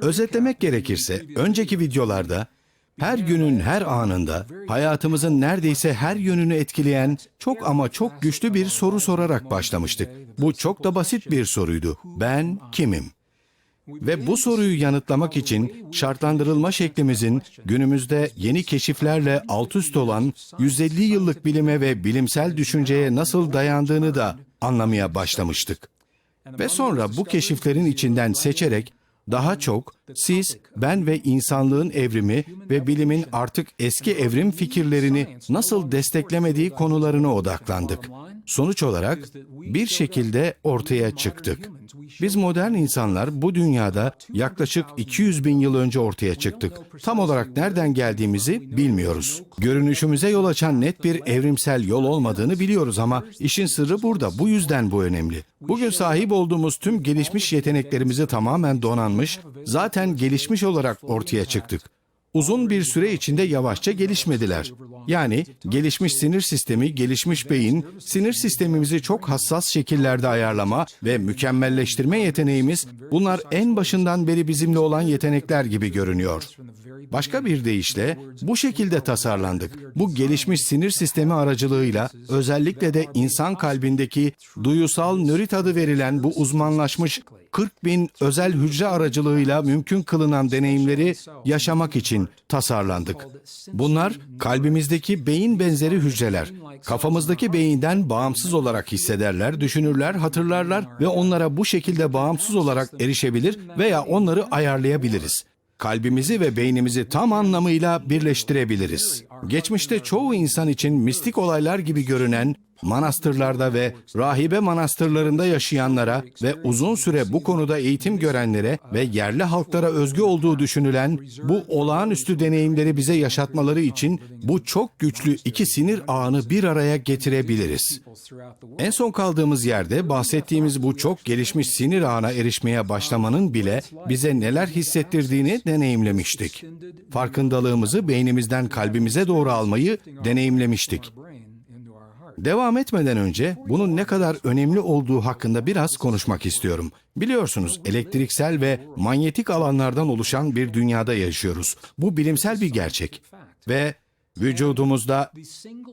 Özetlemek gerekirse önceki videolarda her günün her anında hayatımızın neredeyse her yönünü etkileyen çok ama çok güçlü bir soru sorarak başlamıştık. Bu çok da basit bir soruydu. Ben kimim? Ve bu soruyu yanıtlamak için şartlandırılma şeklimizin günümüzde yeni keşiflerle alt üst olan 150 yıllık bilime ve bilimsel düşünceye nasıl dayandığını da anlamaya başlamıştık. Ve sonra bu keşiflerin içinden seçerek daha çok siz, ben ve insanlığın evrimi ve bilimin artık eski evrim fikirlerini nasıl desteklemediği konularına odaklandık. Sonuç olarak bir şekilde ortaya çıktık. Biz modern insanlar bu dünyada yaklaşık 200 bin yıl önce ortaya çıktık. Tam olarak nereden geldiğimizi bilmiyoruz. Görünüşümüze yol açan net bir evrimsel yol olmadığını biliyoruz ama işin sırrı burada. Bu yüzden bu önemli. Bugün sahip olduğumuz tüm gelişmiş yeteneklerimizi tamamen donanmış, zaten gelişmiş olarak ortaya çıktık uzun bir süre içinde yavaşça gelişmediler. Yani gelişmiş sinir sistemi, gelişmiş beyin, sinir sistemimizi çok hassas şekillerde ayarlama ve mükemmelleştirme yeteneğimiz bunlar en başından beri bizimle olan yetenekler gibi görünüyor. Başka bir deyişle bu şekilde tasarlandık. Bu gelişmiş sinir sistemi aracılığıyla özellikle de insan kalbindeki duyusal nörit adı verilen bu uzmanlaşmış 40 bin özel hücre aracılığıyla mümkün kılınan deneyimleri yaşamak için tasarlandık. Bunlar kalbimizdeki beyin benzeri hücreler. Kafamızdaki beyinden bağımsız olarak hissederler, düşünürler, hatırlarlar ve onlara bu şekilde bağımsız olarak erişebilir veya onları ayarlayabiliriz. Kalbimizi ve beynimizi tam anlamıyla birleştirebiliriz. Geçmişte çoğu insan için mistik olaylar gibi görünen manastırlarda ve rahibe manastırlarında yaşayanlara ve uzun süre bu konuda eğitim görenlere ve yerli halklara özgü olduğu düşünülen bu olağanüstü deneyimleri bize yaşatmaları için bu çok güçlü iki sinir ağını bir araya getirebiliriz. En son kaldığımız yerde bahsettiğimiz bu çok gelişmiş sinir ağına erişmeye başlamanın bile bize neler hissettirdiğini deneyimlemiştik. Farkındalığımızı beynimizden kalbimize doğru almayı deneyimlemiştik. Devam etmeden önce bunun ne kadar önemli olduğu hakkında biraz konuşmak istiyorum. Biliyorsunuz elektriksel ve manyetik alanlardan oluşan bir dünyada yaşıyoruz. Bu bilimsel bir gerçek. Ve vücudumuzda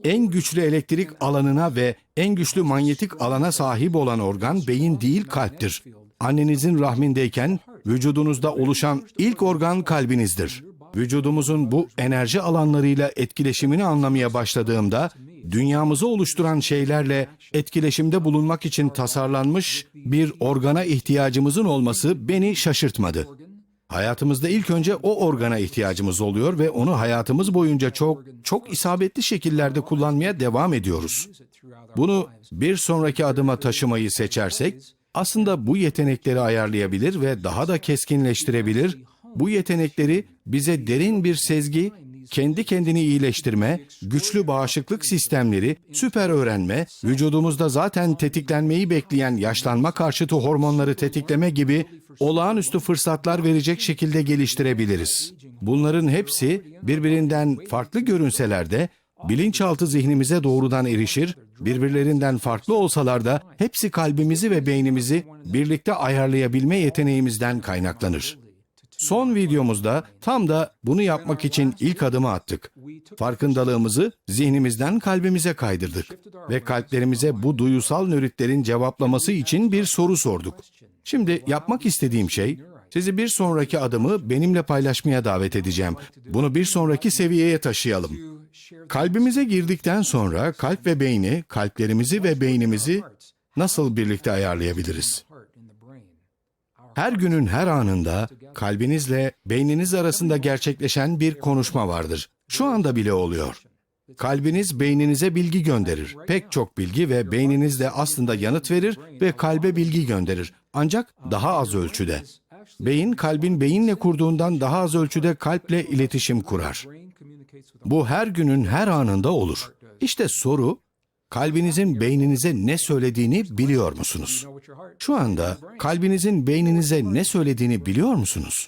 en güçlü elektrik alanına ve en güçlü manyetik alana sahip olan organ beyin değil kalptir. Annenizin rahmindeyken vücudunuzda oluşan ilk organ kalbinizdir. Vücudumuzun bu enerji alanlarıyla etkileşimini anlamaya başladığımda dünyamızı oluşturan şeylerle etkileşimde bulunmak için tasarlanmış bir organa ihtiyacımızın olması beni şaşırtmadı. Hayatımızda ilk önce o organa ihtiyacımız oluyor ve onu hayatımız boyunca çok çok isabetli şekillerde kullanmaya devam ediyoruz. Bunu bir sonraki adıma taşımayı seçersek aslında bu yetenekleri ayarlayabilir ve daha da keskinleştirebilir. Bu yetenekleri bize derin bir sezgi, kendi kendini iyileştirme, güçlü bağışıklık sistemleri, süper öğrenme, vücudumuzda zaten tetiklenmeyi bekleyen yaşlanma karşıtı hormonları tetikleme gibi olağanüstü fırsatlar verecek şekilde geliştirebiliriz. Bunların hepsi birbirinden farklı görünseler de bilinçaltı zihnimize doğrudan erişir, birbirlerinden farklı olsalar da hepsi kalbimizi ve beynimizi birlikte ayarlayabilme yeteneğimizden kaynaklanır. Son videomuzda tam da bunu yapmak için ilk adımı attık. Farkındalığımızı zihnimizden kalbimize kaydırdık ve kalplerimize bu duyusal nöritlerin cevaplaması için bir soru sorduk. Şimdi yapmak istediğim şey sizi bir sonraki adımı benimle paylaşmaya davet edeceğim. Bunu bir sonraki seviyeye taşıyalım. Kalbimize girdikten sonra kalp ve beyni, kalplerimizi ve beynimizi nasıl birlikte ayarlayabiliriz? Her günün her anında kalbinizle beyniniz arasında gerçekleşen bir konuşma vardır. Şu anda bile oluyor. Kalbiniz beyninize bilgi gönderir. Pek çok bilgi ve beyniniz de aslında yanıt verir ve kalbe bilgi gönderir. Ancak daha az ölçüde. Beyin kalbin beyinle kurduğundan daha az ölçüde kalple iletişim kurar. Bu her günün her anında olur. İşte soru kalbinizin beyninize ne söylediğini biliyor musunuz? Şu anda kalbinizin beyninize ne söylediğini biliyor musunuz?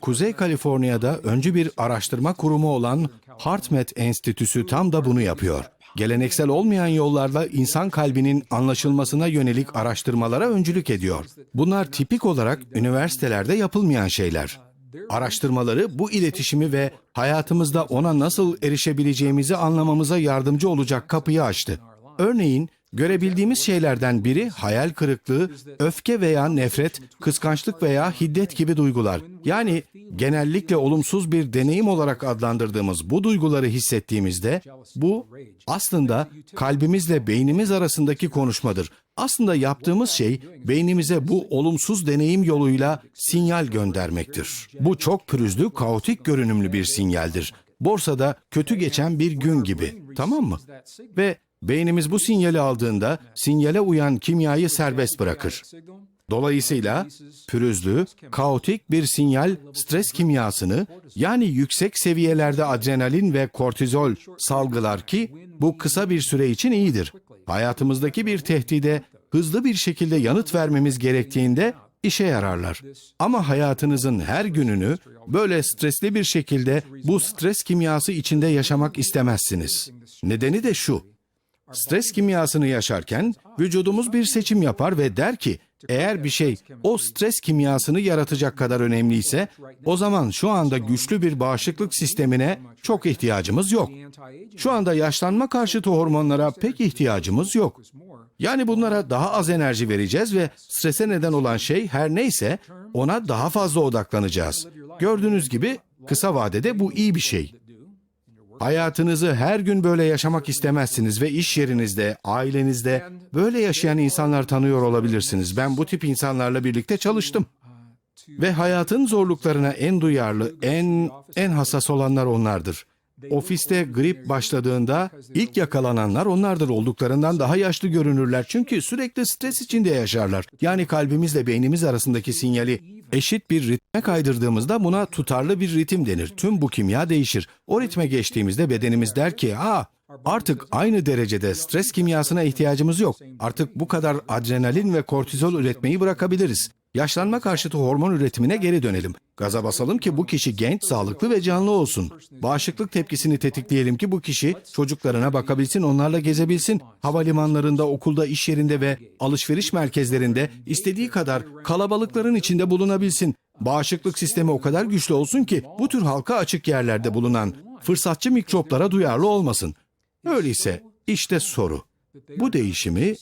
Kuzey Kaliforniya'da öncü bir araştırma kurumu olan HeartMath Enstitüsü tam da bunu yapıyor. geleneksel olmayan yollarla insan kalbinin anlaşılmasına yönelik araştırmalara öncülük ediyor. Bunlar tipik olarak üniversitelerde yapılmayan şeyler. Araştırmaları bu iletişimi ve hayatımızda ona nasıl erişebileceğimizi anlamamıza yardımcı olacak kapıyı açtı. Örneğin görebildiğimiz şeylerden biri hayal kırıklığı, öfke veya nefret, kıskançlık veya hiddet gibi duygular. Yani genellikle olumsuz bir deneyim olarak adlandırdığımız bu duyguları hissettiğimizde bu aslında kalbimizle beynimiz arasındaki konuşmadır. Aslında yaptığımız şey beynimize bu olumsuz deneyim yoluyla sinyal göndermektir. Bu çok pürüzlü, kaotik görünümlü bir sinyaldir. Borsada kötü geçen bir gün gibi, tamam mı? Ve beynimiz bu sinyali aldığında sinyale uyan kimyayı serbest bırakır. Dolayısıyla pürüzlü, kaotik bir sinyal stres kimyasını yani yüksek seviyelerde adrenalin ve kortizol salgılar ki bu kısa bir süre için iyidir. Hayatımızdaki bir tehdide hızlı bir şekilde yanıt vermemiz gerektiğinde işe yararlar. Ama hayatınızın her gününü böyle stresli bir şekilde bu stres kimyası içinde yaşamak istemezsiniz. Nedeni de şu. Stres kimyasını yaşarken vücudumuz bir seçim yapar ve der ki eğer bir şey o stres kimyasını yaratacak kadar önemliyse o zaman şu anda güçlü bir bağışıklık sistemine çok ihtiyacımız yok. Şu anda yaşlanma karşıtı hormonlara pek ihtiyacımız yok. Yani bunlara daha az enerji vereceğiz ve strese neden olan şey her neyse ona daha fazla odaklanacağız. Gördüğünüz gibi kısa vadede bu iyi bir şey. Hayatınızı her gün böyle yaşamak istemezsiniz ve iş yerinizde, ailenizde böyle yaşayan insanlar tanıyor olabilirsiniz. Ben bu tip insanlarla birlikte çalıştım. Ve hayatın zorluklarına en duyarlı, en en hassas olanlar onlardır. Ofiste grip başladığında ilk yakalananlar onlardır olduklarından daha yaşlı görünürler çünkü sürekli stres içinde yaşarlar. Yani kalbimizle beynimiz arasındaki sinyali eşit bir ritme kaydırdığımızda buna tutarlı bir ritim denir. Tüm bu kimya değişir. O ritme geçtiğimizde bedenimiz der ki, "Aa, artık aynı derecede stres kimyasına ihtiyacımız yok. Artık bu kadar adrenalin ve kortizol üretmeyi bırakabiliriz." Yaşlanma karşıtı hormon üretimine geri dönelim. Gaza basalım ki bu kişi genç, sağlıklı ve canlı olsun. Bağışıklık tepkisini tetikleyelim ki bu kişi çocuklarına bakabilsin, onlarla gezebilsin. Havalimanlarında, okulda, iş yerinde ve alışveriş merkezlerinde istediği kadar kalabalıkların içinde bulunabilsin. Bağışıklık sistemi o kadar güçlü olsun ki bu tür halka açık yerlerde bulunan fırsatçı mikroplara duyarlı olmasın. Öyleyse işte soru. Bu değişimi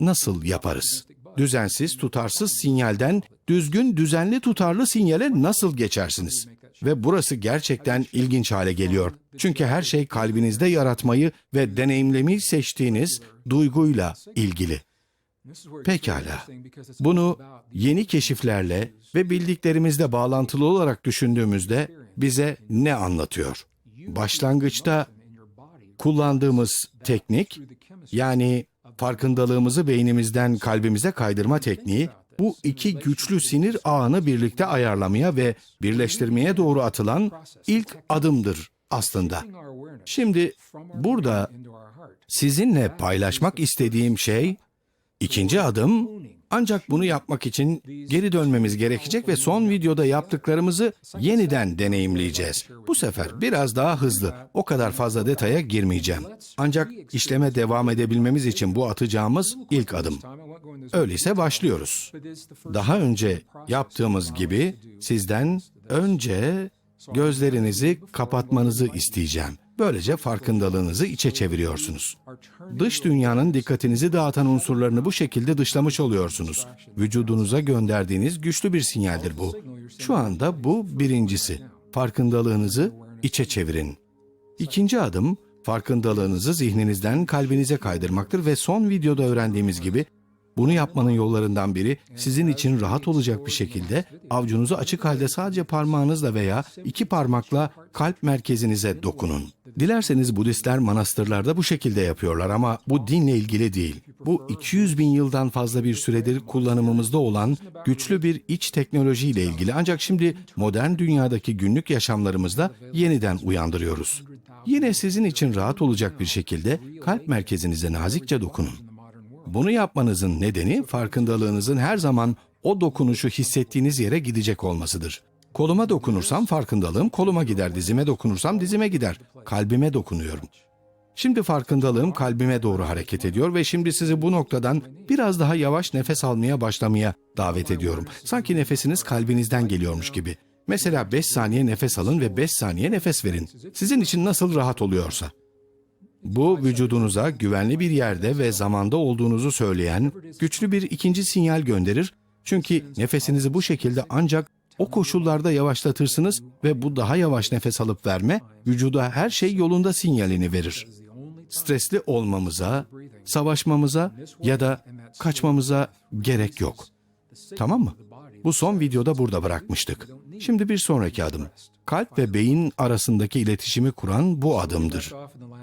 nasıl yaparız? Düzensiz, tutarsız sinyalden düzgün, düzenli, tutarlı sinyale nasıl geçersiniz? Ve burası gerçekten ilginç hale geliyor. Çünkü her şey kalbinizde yaratmayı ve deneyimlemeyi seçtiğiniz duyguyla ilgili. Pekala. Bunu yeni keşiflerle ve bildiklerimizle bağlantılı olarak düşündüğümüzde bize ne anlatıyor? Başlangıçta kullandığımız teknik yani farkındalığımızı beynimizden kalbimize kaydırma tekniği bu iki güçlü sinir ağını birlikte ayarlamaya ve birleştirmeye doğru atılan ilk adımdır aslında. Şimdi burada sizinle paylaşmak istediğim şey ikinci adım ancak bunu yapmak için geri dönmemiz gerekecek ve son videoda yaptıklarımızı yeniden deneyimleyeceğiz. Bu sefer biraz daha hızlı, o kadar fazla detaya girmeyeceğim. Ancak işleme devam edebilmemiz için bu atacağımız ilk adım. Öyleyse başlıyoruz. Daha önce yaptığımız gibi sizden önce gözlerinizi kapatmanızı isteyeceğim. Böylece farkındalığınızı içe çeviriyorsunuz. Dış dünyanın dikkatinizi dağıtan unsurlarını bu şekilde dışlamış oluyorsunuz. Vücudunuza gönderdiğiniz güçlü bir sinyaldir bu. Şu anda bu birincisi. Farkındalığınızı içe çevirin. İkinci adım, farkındalığınızı zihninizden kalbinize kaydırmaktır ve son videoda öğrendiğimiz gibi bunu yapmanın yollarından biri sizin için rahat olacak bir şekilde avcunuzu açık halde sadece parmağınızla veya iki parmakla kalp merkezinize dokunun. Dilerseniz Budistler manastırlarda bu şekilde yapıyorlar ama bu dinle ilgili değil. Bu 200 bin yıldan fazla bir süredir kullanımımızda olan güçlü bir iç teknolojiyle ilgili ancak şimdi modern dünyadaki günlük yaşamlarımızda yeniden uyandırıyoruz. Yine sizin için rahat olacak bir şekilde kalp merkezinize nazikçe dokunun. Bunu yapmanızın nedeni farkındalığınızın her zaman o dokunuşu hissettiğiniz yere gidecek olmasıdır. Koluma dokunursam farkındalığım koluma gider, dizime dokunursam dizime gider. Kalbime dokunuyorum. Şimdi farkındalığım kalbime doğru hareket ediyor ve şimdi sizi bu noktadan biraz daha yavaş nefes almaya başlamaya davet ediyorum. Sanki nefesiniz kalbinizden geliyormuş gibi. Mesela 5 saniye nefes alın ve 5 saniye nefes verin. Sizin için nasıl rahat oluyorsa. Bu vücudunuza güvenli bir yerde ve zamanda olduğunuzu söyleyen güçlü bir ikinci sinyal gönderir. Çünkü nefesinizi bu şekilde ancak o koşullarda yavaşlatırsınız ve bu daha yavaş nefes alıp verme vücuda her şey yolunda sinyalini verir. Stresli olmamıza, savaşmamıza ya da kaçmamıza gerek yok. Tamam mı? Bu son videoda burada bırakmıştık. Şimdi bir sonraki adım. Kalp ve beyin arasındaki iletişimi kuran bu adımdır.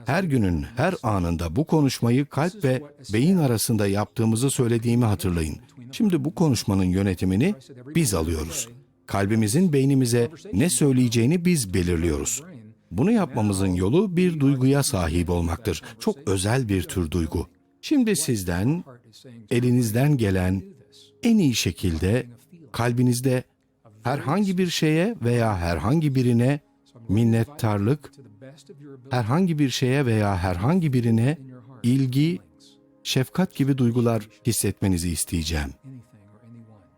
Her günün her anında bu konuşmayı kalp ve beyin arasında yaptığımızı söylediğimi hatırlayın. Şimdi bu konuşmanın yönetimini biz alıyoruz. Kalbimizin beynimize ne söyleyeceğini biz belirliyoruz. Bunu yapmamızın yolu bir duyguya sahip olmaktır. Çok özel bir tür duygu. Şimdi sizden elinizden gelen en iyi şekilde kalbinizde herhangi bir şeye veya herhangi birine minnettarlık, herhangi bir şeye veya herhangi birine ilgi, şefkat gibi duygular hissetmenizi isteyeceğim.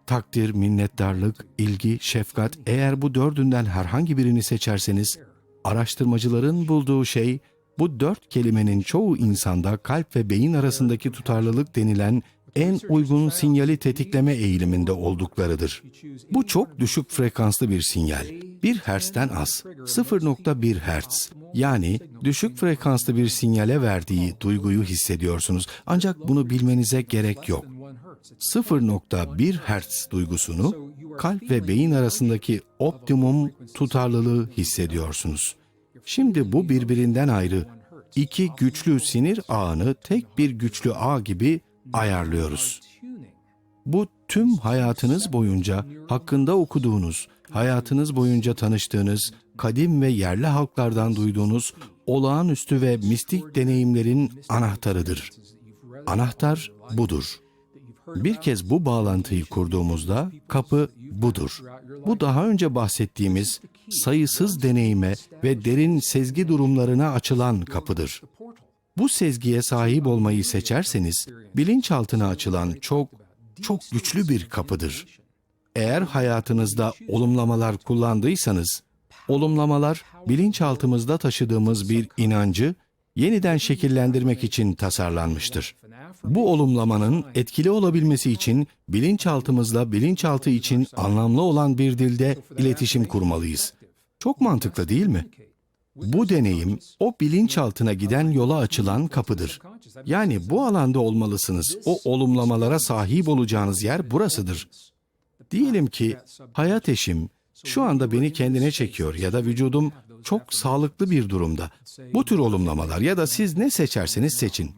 Takdir, minnettarlık, ilgi, şefkat eğer bu dördünden herhangi birini seçerseniz araştırmacıların bulduğu şey bu dört kelimenin çoğu insanda kalp ve beyin arasındaki tutarlılık denilen en uygun sinyali tetikleme eğiliminde olduklarıdır. Bu çok düşük frekanslı bir sinyal. 1 Hz'den az. 0.1 Hz. Yani düşük frekanslı bir sinyale verdiği duyguyu hissediyorsunuz. Ancak bunu bilmenize gerek yok. 0.1 Hz duygusunu kalp ve beyin arasındaki optimum tutarlılığı hissediyorsunuz. Şimdi bu birbirinden ayrı iki güçlü sinir ağını tek bir güçlü ağ gibi ayarlıyoruz. Bu tüm hayatınız boyunca hakkında okuduğunuz, hayatınız boyunca tanıştığınız, kadim ve yerli halklardan duyduğunuz olağanüstü ve mistik deneyimlerin anahtarıdır. Anahtar budur. Bir kez bu bağlantıyı kurduğumuzda kapı budur. Bu daha önce bahsettiğimiz sayısız deneyime ve derin sezgi durumlarına açılan kapıdır. Bu sezgiye sahip olmayı seçerseniz bilinçaltına açılan çok çok güçlü bir kapıdır. Eğer hayatınızda olumlamalar kullandıysanız, olumlamalar bilinçaltımızda taşıdığımız bir inancı yeniden şekillendirmek için tasarlanmıştır. Bu olumlamanın etkili olabilmesi için bilinçaltımızla bilinçaltı için anlamlı olan bir dilde iletişim kurmalıyız. Çok mantıklı değil mi? Bu deneyim o bilinçaltına giden yola açılan kapıdır. Yani bu alanda olmalısınız. O olumlamalara sahip olacağınız yer burasıdır. Diyelim ki hayat eşim şu anda beni kendine çekiyor ya da vücudum çok sağlıklı bir durumda. Bu tür olumlamalar ya da siz ne seçerseniz seçin.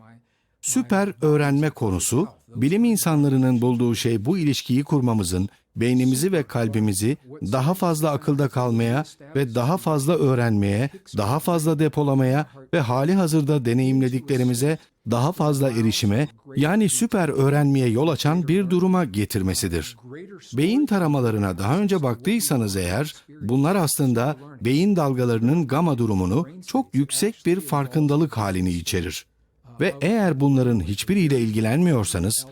Süper öğrenme konusu, bilim insanlarının bulduğu şey bu ilişkiyi kurmamızın beynimizi ve kalbimizi daha fazla akılda kalmaya ve daha fazla öğrenmeye, daha fazla depolamaya ve hali hazırda deneyimlediklerimize daha fazla erişime, yani süper öğrenmeye yol açan bir duruma getirmesidir. Beyin taramalarına daha önce baktıysanız eğer, bunlar aslında beyin dalgalarının gama durumunu çok yüksek bir farkındalık halini içerir. Ve eğer bunların hiçbiriyle ilgilenmiyorsanız,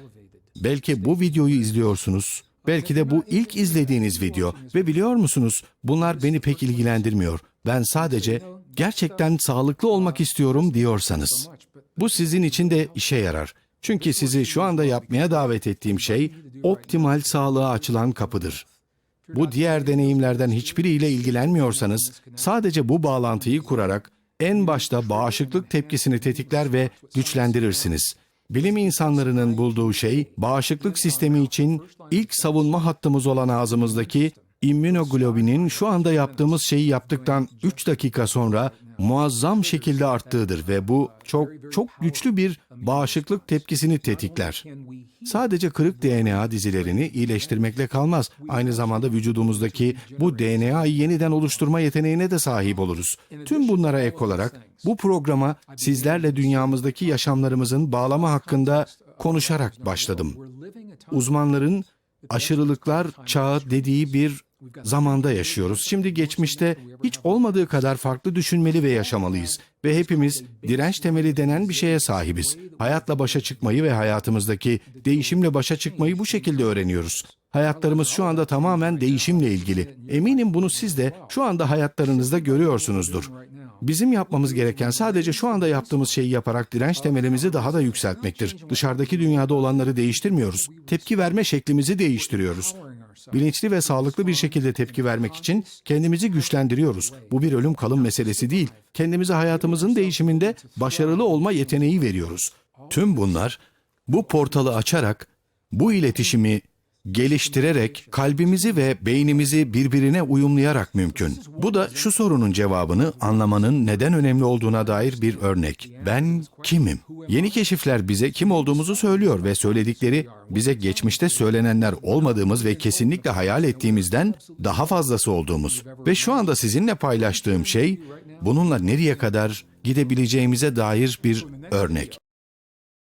belki bu videoyu izliyorsunuz, belki de bu ilk izlediğiniz video ve biliyor musunuz bunlar beni pek ilgilendirmiyor. Ben sadece gerçekten sağlıklı olmak istiyorum diyorsanız. Bu sizin için de işe yarar. Çünkü sizi şu anda yapmaya davet ettiğim şey optimal sağlığa açılan kapıdır. Bu diğer deneyimlerden hiçbiriyle ilgilenmiyorsanız sadece bu bağlantıyı kurarak en başta bağışıklık tepkisini tetikler ve güçlendirirsiniz. Bilim insanlarının bulduğu şey bağışıklık sistemi için ilk savunma hattımız olan ağzımızdaki immünoglobinin şu anda yaptığımız şeyi yaptıktan 3 dakika sonra muazzam şekilde arttığıdır ve bu çok çok güçlü bir bağışıklık tepkisini tetikler. Sadece kırık DNA dizilerini iyileştirmekle kalmaz. Aynı zamanda vücudumuzdaki bu DNA'yı yeniden oluşturma yeteneğine de sahip oluruz. Tüm bunlara ek olarak bu programa sizlerle dünyamızdaki yaşamlarımızın bağlama hakkında konuşarak başladım. Uzmanların aşırılıklar çağı dediği bir zamanda yaşıyoruz. Şimdi geçmişte hiç olmadığı kadar farklı düşünmeli ve yaşamalıyız. Ve hepimiz direnç temeli denen bir şeye sahibiz. Hayatla başa çıkmayı ve hayatımızdaki değişimle başa çıkmayı bu şekilde öğreniyoruz. Hayatlarımız şu anda tamamen değişimle ilgili. Eminim bunu siz de şu anda hayatlarınızda görüyorsunuzdur. Bizim yapmamız gereken sadece şu anda yaptığımız şeyi yaparak direnç temelimizi daha da yükseltmektir. Dışarıdaki dünyada olanları değiştirmiyoruz. Tepki verme şeklimizi değiştiriyoruz. Bilinçli ve sağlıklı bir şekilde tepki vermek için kendimizi güçlendiriyoruz. Bu bir ölüm kalım meselesi değil. Kendimize hayatımızın değişiminde başarılı olma yeteneği veriyoruz. Tüm bunlar bu portalı açarak bu iletişimi geliştirerek kalbimizi ve beynimizi birbirine uyumlayarak mümkün. Bu da şu sorunun cevabını anlamanın neden önemli olduğuna dair bir örnek. Ben kimim? Yeni keşifler bize kim olduğumuzu söylüyor ve söyledikleri bize geçmişte söylenenler olmadığımız ve kesinlikle hayal ettiğimizden daha fazlası olduğumuz. Ve şu anda sizinle paylaştığım şey bununla nereye kadar gidebileceğimize dair bir örnek.